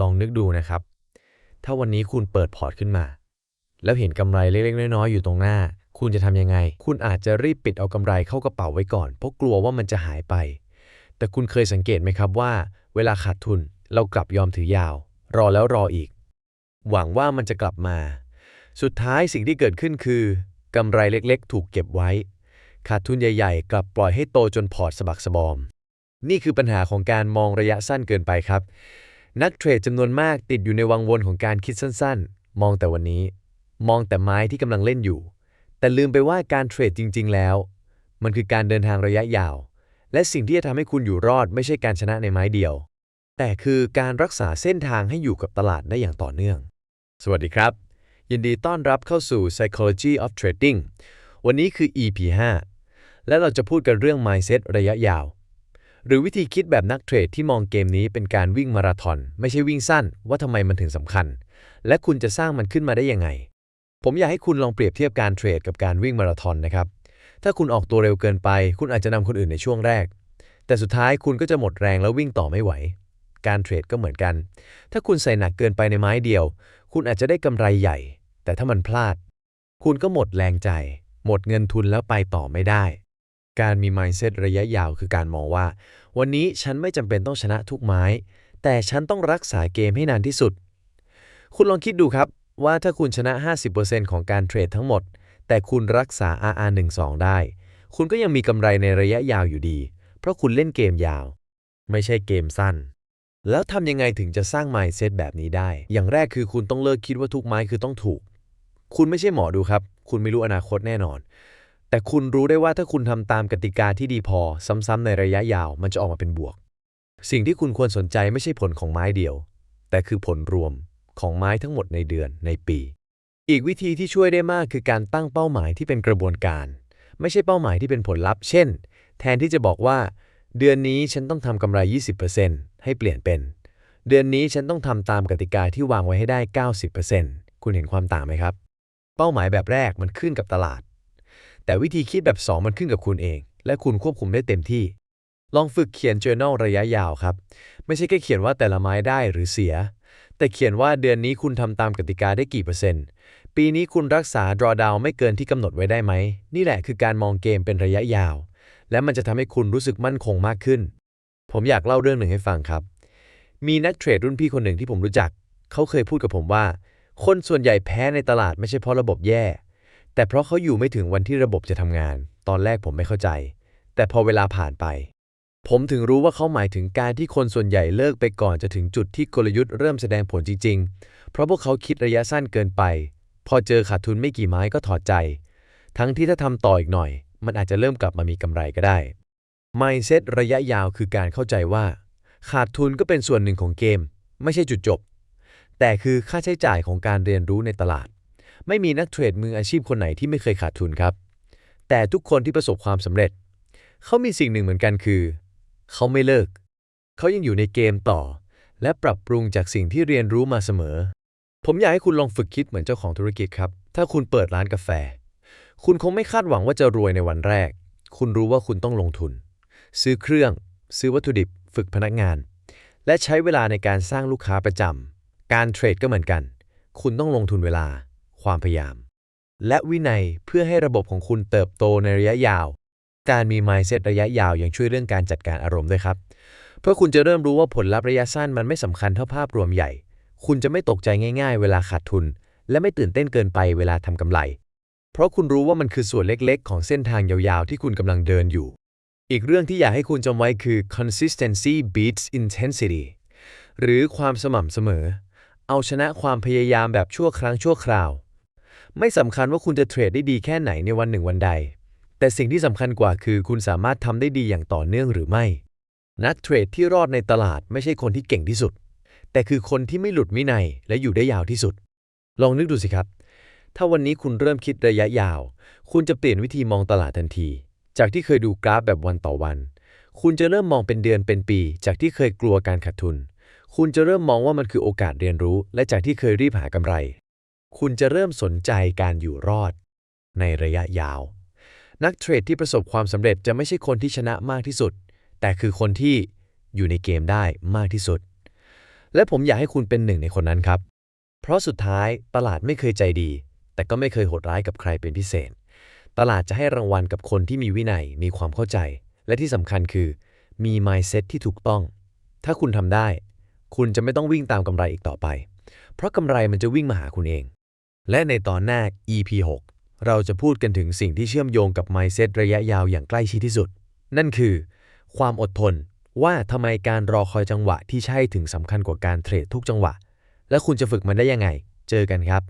ลองนึกดูนะครับ ถ้าวันนี้คุณเปิดพอร์ตขึ้นมา แล้วเห็นกำไรเล็กๆน้อยๆอยู่ตรงหน้า คุณจะทำยังไง คุณอาจจะรีบปิดเอากำไรเข้ากระเป๋าไว้ก่อน เพราะกลัวว่ามันจะหายไป แต่คุณเคยสังเกตไหมครับว่า เวลาขาดทุนเรากลับยอมถือยาว รอแล้วรออีก หวังว่ามันจะกลับมา สุดท้ายสิ่งที่เกิดขึ้นคือกำไรเล็กๆ ถูกเก็บไว้ ขาดทุนใหญ่ ๆ กลับปล่อยให้โตจนพอร์ตสะบักสะบอม นี่คือปัญหาของการมองระยะสั้นเกินไปครับ นักเทรดจำนวนมากติดอยู่ในวังวนของการคิดสั้นๆ มองแต่วันนี้ มองแต่ไม้ที่กำลังเล่นอยู่ แต่ลืมไปว่าการเทรดจริง ๆ แล้ว มันคือการเดินทางระยะยาว และสิ่งที่จะทำให้คุณอยู่รอดไม่ใช่การชนะในไม้เดียว แต่คือการรักษาเส้นทางให้อยู่กับตลาดได้อย่างต่อเนื่อง สวัสดีครับ ยินดีต้อนรับเข้าสู่ Psychology of Trading วันนี้คือ EP 5และเราจะพูดกันเรื่อง mindset ระยะยาว หรือวิธีคิดแบบนักเทรดที่มองเกมนี้เป็นการวิ่งมาราธอนไม่ใช่วิ่งสั้น ว่าทำไมมันถึงสำคัญ และคุณจะสร้างมันขึ้นมาได้ยังไง ผมอยากให้คุณลองเปรียบเทียบการเทรดกับการวิ่งมาราธอนนะครับ ถ้าคุณออกตัวเร็วเกินไป คุณอาจจะนำคนอื่นในช่วงแรก แต่สุดท้ายคุณก็จะหมดแรงแล้ววิ่งต่อไม่ไหว การเทรดก็เหมือนกัน ถ้าคุณใส่หนักเกินไปในไม้เดียว คุณอาจจะได้กำไรใหญ่ แต่ถ้ามันพลาด คุณก็หมดแรงใจ หมดเงินทุนแล้วไปต่อไม่ได้ การมี mindset ระยะยาวคือการมองว่า วันนี้ฉันไม่จำเป็นต้องชนะทุกไม้ แต่ฉันต้องรักษาเกมให้นานที่สุด คุณลองคิดดูครับว่าถ้าคุณชนะ 50%ของการเทรดทั้งหมด แต่คุณรักษา RR12 ได้ คุณก็ยังมีกำไรในระยะยาวอยู่ดี เพราะคุณเล่นเกมยาว ไม่ใช่เกมสั้น แล้วทำยังไงถึงจะสร้าง mindset แบบนี้ได้ อย่างแรกคือคุณต้องเลิกคิดว่าทุกไม้คือต้องถูก คุณไม่ใช่หมอดูครับ คุณไม่รู้อนาคตแน่นอน แต่คุณรู้ได้ว่าถ้าคุณทำตามกติกาที่ดีพอ ซ้ำๆในระยะยาวมันจะออกมาเป็นบวก สิ่งที่คุณควรสนใจไม่ใช่ผลของไม้เดียว แต่คือผลรวมของไม้ทั้งหมดในเดือนในปี อีกวิธีที่ช่วยได้มากคือการตั้งเป้าหมายที่เป็นกระบวนการ ไม่ใช่เป้าหมายที่เป็นผลลัพธ์ เช่น แทนที่จะบอกว่า เดือนนี้ฉันต้องทำกำไร 20%ให้เปลี่ยนเป็น เดือนนี้ฉันต้องทำตามกติกาที่วางไว้ให้ได้ 90%คุณเห็นความต่างไหมครับ เป้าหมายแบบแรกมันขึ้นกับตลาด แต่วิธีคิดแบบ 2 มันขึ้นกับคุณเอง และคุณควบคุมได้เต็มที่ ลองฝึกเขียน journal ระยะยาวครับ ไม่ใช่แค่เขียนว่าแต่ละไม้ได้หรือเสีย แต่เขียนว่าเดือนนี้คุณทำตามกติกาได้กี่เปอร์เซ็นต์ ปีนี้คุณรักษา drawdown ไม่เกินที่กำหนดไว้ได้ไหม นี่แหละคือการมองเกมเป็นระยะยาว และมันจะทำให้คุณรู้สึกมั่นคงมากขึ้น ผมอยากเล่าเรื่องหนึ่งให้ฟังครับ มีนักเทรดรุ่นพี่คนหนึ่งที่ผมรู้จัก เขาเคยพูดกับผมว่า คนส่วนใหญ่แพ้ในตลาดไม่ใช่เพราะระบบแย่ แต่เพราะเขาอยู่ไม่ถึงวันที่ระบบจะทำงาน ตอนแรกผมไม่เข้าใจ แต่พอเวลาผ่านไป ผมถึงรู้ว่าเขาหมายถึงการที่คนส่วนใหญ่เลิกไปก่อนจะถึงจุดที่กลยุทธ์เริ่มแสดงผลจริง ๆ เพราะพวกเขาคิดระยะสั้นเกินไป พอเจอขาดทุนไม่กี่ไม้ก็ถอดใจ ทั้งที่ถ้าทำต่ออีกหน่อย มันอาจจะเริ่มกลับมามีกำไรก็ได้ Mindset ระยะยาวคือการเข้าใจว่า ขาดทุนก็เป็นส่วนหนึ่งของเกม ไม่ใช่จุดจบ แต่คือค่าใช้จ่ายของการเรียนรู้ในตลาด ไม่มีนักเทรดมืออาชีพคนไหนที่ไม่เคยขาดทุนครับ แต่ทุกคนที่ประสบความสำเร็จ เขามีสิ่งหนึ่งเหมือนกันคือ เขาไม่เลิก เขายังอยู่ในเกมต่อ และปรับปรุงจากสิ่งที่เรียนรู้มาเสมอ ผมอยากให้คุณลองฝึกคิดเหมือนเจ้าของธุรกิจครับ ถ้าคุณเปิดร้านกาแฟ คุณคงไม่คาดหวังว่าจะรวยในวันแรก คุณรู้ว่าคุณต้องลงทุน ซื้อเครื่อง ซื้อวัตถุดิบ ฝึกพนักงาน และใช้เวลาในการสร้างลูกค้าประจำการเทรดก็เหมือนกัน คุณต้องลงทุนเวลา ความพยายาม และวินัยเพื่อให้ระบบของคุณเติบโตในระยะยาว การมี mindset ระยะยาวยังช่วยเรื่องการจัดการอารมณ์ด้วยครับ เพื่อคุณจะเริ่มรู้ว่าผลลัพธ์ระยะสั้นมันไม่สำคัญเท่าภาพรวมใหญ่ คุณจะไม่ตกใจง่ายๆ เวลาขาดทุน และไม่ตื่นเต้นเกินไปเวลาทำกำไร เพราะคุณรู้ว่ามันคือส่วนเล็กๆ ของเส้นทางยาวๆ ที่คุณกำลังเดินอยู่ อีกเรื่องที่อยากให้คุณจำไว้คือ consistency beats intensity หรือความสม่ำเสมอ เอาชนะความพยายามแบบชั่วครั้งชั่วคราว ไม่สำคัญว่าคุณจะเทรดได้ดีแค่ไหนในวันหนึ่งวันใด แต่สิ่งที่สำคัญกว่าคือคุณสามารถทำได้ดีอย่างต่อเนื่องหรือไม่ นักเทรดที่รอดในตลาดไม่ใช่คนที่เก่งที่สุด แต่คือคนที่ไม่หลุดวินัยและอยู่ได้ยาวที่สุด ลองนึกดูสิครับ ถ้าวันนี้คุณเริ่มคิดระยะยาว คุณจะเปลี่ยนวิธีมองตลาดทันที จากที่เคยดูกราฟแบบวันต่อวัน คุณจะเริ่มมองเป็นเดือนเป็นปี จากที่เคยกลัวการขาดทุน คุณจะเริ่มมองว่ามันคือโอกาสเรียนรู้ และจากที่เคยรีบหากำไร คุณจะเริ่มสนใจการอยู่รอด ในระยะยาว นักเทรดที่ประสบความสำเร็จจะไม่ใช่คนที่ชนะมากที่สุด แต่คือคนที่อยู่ในเกมได้มากที่สุด และผมอยากให้คุณเป็นหนึ่งในคนนั้นครับ เพราะสุดท้ายตลาดไม่เคยใจดี แต่ก็ไม่เคยโหดร้ายกับใครเป็นพิเศษ ตลาดจะให้รางวัลกับคนที่มีวินัยมีความเข้าใจ และที่สำคัญคือ มี mindset ที่ถูกต้อง ถ้าคุณทำได้ คุณจะไม่ต้องวิ่งตามกำไรอีกต่อไป เพราะกำไรมันจะวิ่งมาหาคุณเอง และในตอนหน้า EP 6 เราจะพูดกันถึงสิ่งที่เชื่อมโยงกับ mindset ระยะยาวอย่างใกล้ชิดที่สุด นั่นคือ ความอดทน ว่าทำไมการรอคอยจังหวะที่ใช่ถึงสำคัญกว่าการเทรดทุกจังหวะ และคุณจะฝึกมันได้ยังไง เจอกันครับ